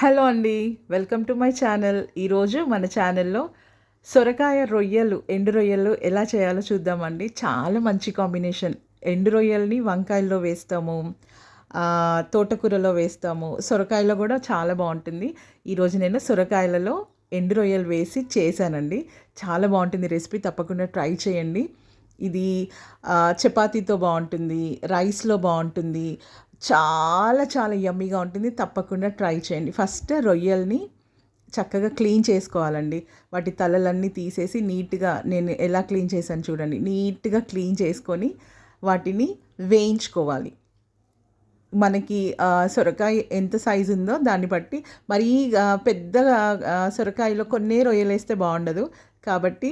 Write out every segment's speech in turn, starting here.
Hello అండి welcome to my channel. ఈరోజు మన ఛానల్లో సొరకాయ రొయ్యలు ఎండు రొయ్యలు ఎలా చేయాలో చూద్దామండి. చాలా మంచి కాంబినేషన్. ఎండు రొయ్యల్ని వంకాయల్లో వేస్తాము తోటకూరలో వేస్తాము. సొరకాయలో కూడా చాలా బాగుంటుంది. ఈరోజు నేను సొరకాయలలో ఎండు రొయ్యలు వేసి చేశానండి. చాలా బాగుంటుంది రెసిపీ తప్పకుండా ట్రై చేయండి. ఇది చపాతీతో బాగుంటుంది రైస్లో బాగుంటుంది చాలా చాలా యమ్మీగా ఉంటుంది. తప్పకుండా ట్రై చేయండి. ఫస్ట్ రొయ్యల్ని చక్కగా క్లీన్ చేసుకోవాలండి. వాటి తలలన్నీ తీసేసి నీట్గా నేను ఎలా క్లీన్ చేశాను చూడండి. నీట్గా క్లీన్ చేసుకొని వాటిని వేయించుకోవాలి. మనకి సొరకాయ ఎంత సైజు ఉందో దాన్ని బట్టి. మరీ పెద్ద పెద్దగా సొరకాయలో కొన్ని రొయ్యలు వేస్తే బాగుండదు. కాబట్టి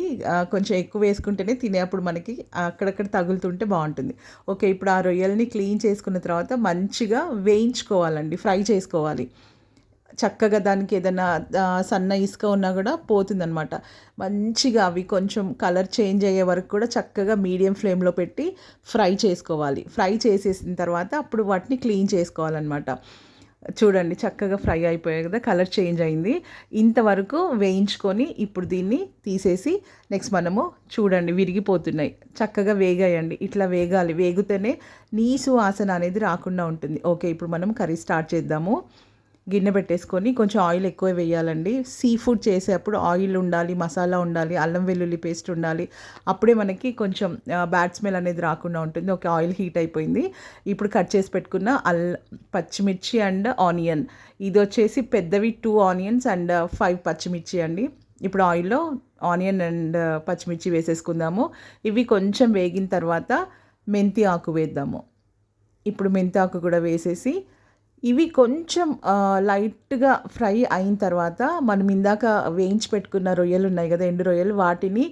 కొంచెం ఎక్కువ వేసుకుంటేనే తినేప్పుడు మనకి అక్కడక్కడ తగులుతుంటే బాగుంటుంది. ఓకే ఇప్పుడు ఆ రొయ్యల్ని క్లీన్ చేసుకున్న తర్వాత మంచిగా వేయించుకోవాలండి ఫ్రై చేసుకోవాలి. చక్కగా దానికి ఏదైనా సన్న ఇసుక ఉన్నా కూడా పోతుందనమాట మంచిగా అవి కొంచెం కలర్ చేంజ్ అయ్యే వరకు కూడా చక్కగా మీడియం ఫ్లేమ్లో పెట్టి ఫ్రై చేసుకోవాలి. ఫ్రై చేసేసిన తర్వాత అప్పుడు వాటిని క్లీన్ చేసుకోవాలన్నమాట. చూడండి చక్కగా ఫ్రై అయిపోయాయి కదా కలర్ చేంజ్ అయింది. ఇంతవరకు వేయించుకొని ఇప్పుడు దీన్ని తీసేసి నెక్స్ట్ మనము చూడండి విరిగిపోతున్నాయి. చక్కగా వేగాయండి ఇట్లా వేగాలి. వేగితేనే నీసు వాసన అనేది రాకుండా ఉంటుంది. ఓకే ఇప్పుడు మనం కర్రీ స్టార్ట్ చేద్దాము. గిన్నె పెట్టేసుకొని కొంచెం ఆయిల్ ఎక్కువ వేయాలండి. సీ ఫుడ్ చేసేటప్పుడు ఆయిల్ ఉండాలి మసాలా ఉండాలి అల్లం వెల్లుల్లి పేస్ట్ ఉండాలి. అప్పుడే మనకి కొంచెం బ్యాడ్ స్మెల్ అనేది రాకుండా ఉంటుంది. ఒక ఆయిల్ హీట్ అయిపోయింది. ఇప్పుడు కట్ చేసి పెట్టుకున్న అల్ పచ్చిమిర్చి అండ్ ఆనియన్. ఇది వచ్చేసి పెద్దవి టూ ఆనియన్స్ అండ్ ఫైవ్ పచ్చిమిర్చి అండి. ఇప్పుడు ఆయిల్లో ఆనియన్ అండ్ పచ్చిమిర్చి వేసేసుకుందాము. ఇవి కొంచెం వేగిన తర్వాత మెంతి ఆకు వేద్దాము. ఇప్పుడు మెంతి ఆకు కూడా వేసేసి ఇవి కొంచెం లైట్గా ఫ్రై అయిన తర్వాత మనం ఇందాక వేయించి పెట్టుకున్న రొయ్యలు ఉన్నాయి కదా ఎండు రొయ్యలు వాటిని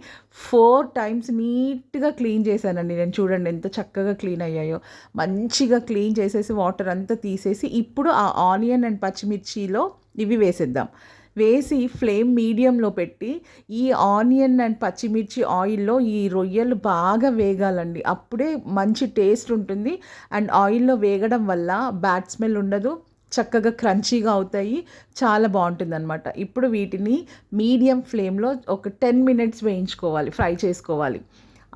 ఫోర్ టైమ్స్ నీట్గా క్లీన్ చేశానండి. నేను చూడండి ఎంత చక్కగా క్లీన్ అయ్యాయో. మంచిగా క్లీన్ చేసేసి వాటర్ అంతా తీసేసి ఇప్పుడు ఆ ఆనియన్ అండ్ పచ్చిమిర్చిలో ఇవి వేసేద్దాం. వేసి ఫ్లేమ్ మీడియంలో పెట్టి ఈ ఆనియన్ అండ్ పచ్చిమిర్చి ఆయిల్లో ఈ రొయ్యలు బాగా వేగాలండి. అప్పుడే మంచి టేస్ట్ ఉంటుంది. అండ్ ఆయిల్లో వేగడం వల్ల బ్యాడ్ స్మెల్ ఉండదు. చక్కగా క్రంచీగా అవుతాయి. చాలా బాగుంటుంది అనమాట ఇప్పుడు వీటిని మీడియం ఫ్లేమ్లో ఒక టెన్ మినిట్స్ వేయించుకోవాలి. ఫ్రై చేసుకోవాలి.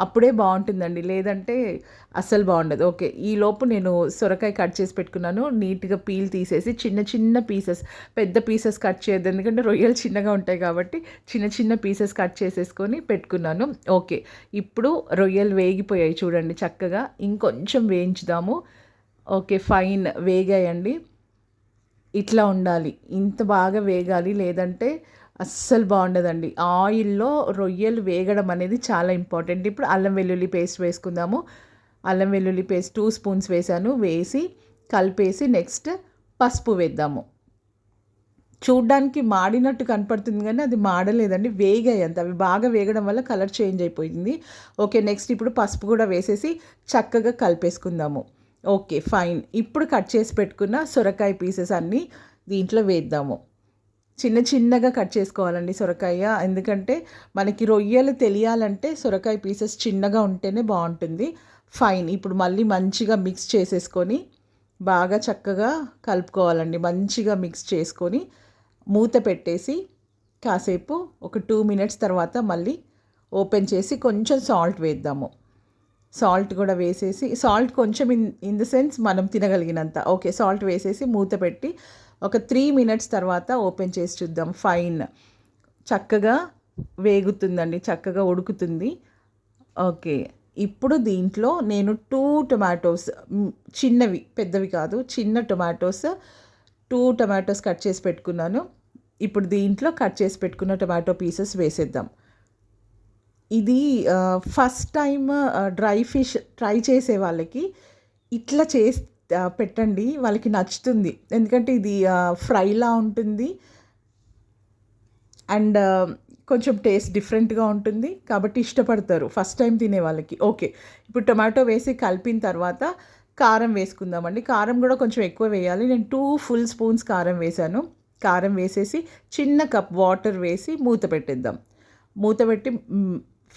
అప్పుడే బాగుంటుందండి. లేదంటే అస్సలు బాగుండదు. ఓకే ఈ లోపు నేను సొరకాయ కట్ చేసి పెట్టుకున్నాను. నీట్గా పీల్ తీసేసి చిన్న చిన్న పీసెస్ పెద్ద పీసెస్ కట్ చేయద్దు. ఎందుకంటే రొయ్యలు చిన్నగా ఉంటాయి కాబట్టి చిన్న చిన్న పీసెస్ కట్ చేసేసుకొని పెట్టుకున్నాను. ఓకే ఇప్పుడు రొయ్యలు వేగిపోయాయి చూడండి చక్కగా. ఇంకొంచెం వేయించుదాము. Okay fine వేగాయండి. ఇట్లా ఉండాలి. ఇంత బాగా వేగాలి. లేదంటే అస్సలు బాగుండదండి. ఆయిల్లో రొయ్యలు వేగడం అనేది చాలా ఇంపార్టెంట్. ఇప్పుడు అల్లం వెల్లుల్లి పేస్ట్ వేసుకుందాము. అల్లం వెల్లుల్లి పేస్ట్ టూ స్పూన్స్ వేసాను. వేసి కలిపేసి నెక్స్ట్ పసుపు వేద్దాము. చూడ్డానికి మాడినట్టు కనపడుతుంది కానీ అది మాడలేదండి. వేగాయి అంత అవి బాగా వేగడం వల్ల కలర్ చేంజ్ అయిపోయింది. ఓకే నెక్స్ట్ ఇప్పుడు పసుపు కూడా వేసేసి చక్కగా కలిపేసుకుందాము. Okay fine. ఇప్పుడు కట్ చేసి పెట్టుకున్న సొరకాయ పీసెస్ అన్నీ దీంట్లో వేద్దాము. చిన్న చిన్నగా కట్ చేసుకోవాలండి సొరకాయ. ఎందుకంటే మనకి రొయ్యలు తెలియాలంటే సొరకాయ పీసెస్ చిన్నగా ఉంటేనే బాగుంటుంది. ఫైన్ ఇప్పుడు మళ్ళీ మంచిగా మిక్స్ చేసేసుకొని బాగా చక్కగా కలుపుకోవాలండి. మంచిగా మిక్స్ చేసుకొని మూత పెట్టేసి కాసేపు ఒక టూ మినిట్స్ తర్వాత మళ్ళీ ఓపెన్ చేసి కొంచెం సాల్ట్ వేద్దాము. సాల్ట్ కూడా వేసేసి సాల్ట్ కొంచెం ఇన్ ఇన్ ద సెన్స్ మనం తినగలిగినంత. ఓకే సాల్ట్ వేసేసి మూత పెట్టి ఒక త్రీ మినిట్స్ తర్వాత ఓపెన్ చేసి చూద్దాం. ఫైన్. చక్కగా వేగుతుందండి చక్కగా ఉడుకుతుంది. ఓకే. ఇప్పుడు దీంట్లో నేను టూ టొమాటోస్ చిన్నవి పెద్దవి కాదు చిన్న టొమాటోస్ టూ టొమాటోస్ కట్ చేసి పెట్టుకున్నాను. ఇప్పుడు దీంట్లో కట్ చేసి పెట్టుకున్న టొమాటో పీసెస్ వేసేద్దాం. ఇది first time dry fish try చేసే వాళ్ళకి ఇట్లా చేసి పెట్టండి వాళ్ళకి నచ్చుతుంది. ఎందుకంటే ఇది ఫ్రైలా ఉంటుంది. అండ్ కొంచెం టేస్ట్ డిఫరెంట్గా ఉంటుంది. కాబట్టి ఇష్టపడతారు. ఫస్ట్ టైం తినే వాళ్ళకి. ఓకే. ఇప్పుడు టొమాటో వేసి కలిపిన తర్వాత కారం వేసుకుందామండి. కారం కూడా కొంచెం ఎక్కువ వేయాలి. నేను టూ ఫుల్ స్పూన్స్ కారం వేశాను కారం వేసేసి చిన్న కప్ వాటర్ వేసి మూత పెట్టేద్దాం. మూత పెట్టి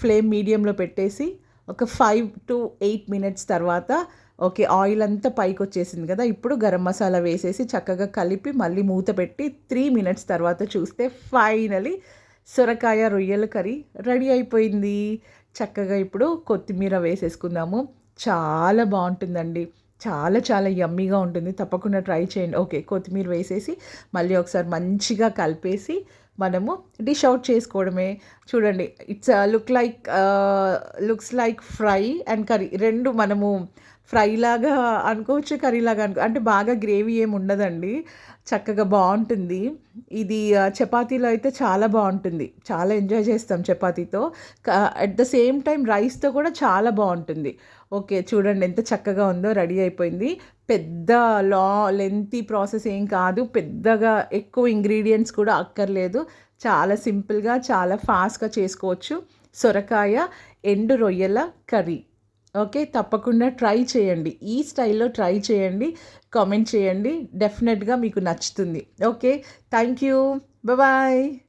ఫ్లేమ్ మీడియంలో పెట్టేసి ఒక ఫైవ్ టు ఎయిట్ మినిట్స్ తర్వాత ఓకే ఆయిల్ అంతా పైకి వచ్చేసింది కదా ఇప్పుడు గరం మసాలా వేసేసి చక్కగా కలిపి మళ్ళీ మూత పెట్టి త్రీ మినిట్స్ తర్వాత చూస్తే ఫైనలీ సొరకాయ రొయ్యల కర్రీ రెడీ అయిపోయింది. చక్కగా ఇప్పుడు కొత్తిమీర వేసేసుకుందాము. చాలా బాగుంటుందండి. చాలా చాలా యమ్మీగా ఉంటుంది. తప్పకుండా ట్రై చేయండి. ఓకే కొత్తిమీర వేసేసి మళ్ళీ ఒకసారి మంచిగా కలిపేసి మనము డిష్ అవుట్ చేసుకోవడమే. చూడండి it's look like looks like fry and curry రెండు మనము ఫ్రై లాగా అనుకోవచ్చు కర్రీ లాగా అనుకో అంటే బాగా గ్రేవీ ఏమి ఉండదండి. చక్కగా బాగుంటుంది. ఇది చపాతీలో అయితే చాలా బాగుంటుంది. చాలా ఎంజాయ్ చేస్తాం చపాతీతో. అట్ ద సేమ్ టైం రైస్తో కూడా చాలా బాగుంటుంది. ఓకే చూడండి ఎంత చక్కగా ఉందో రెడీ అయిపోయింది. పెద్ద లా లెంతీ ప్రాసెస్ ఏం కాదు. పెద్దగా ఎక్కువ ఇంగ్రీడియంట్స్ కూడా అక్కర్లేదు. చాలా సింపుల్గా చాలా ఫాస్ట్గా చేసుకోవచ్చు. సొరకాయ ఎండు రొయ్యల కర్రీ. ఓకే తప్పకుండా ట్రై చేయండి. ఈ స్టైల్లో ట్రై చేయండి. కామెంట్ చేయండి. డెఫినెట్గా మీకు నచ్చుతుంది. Okay thank you bye.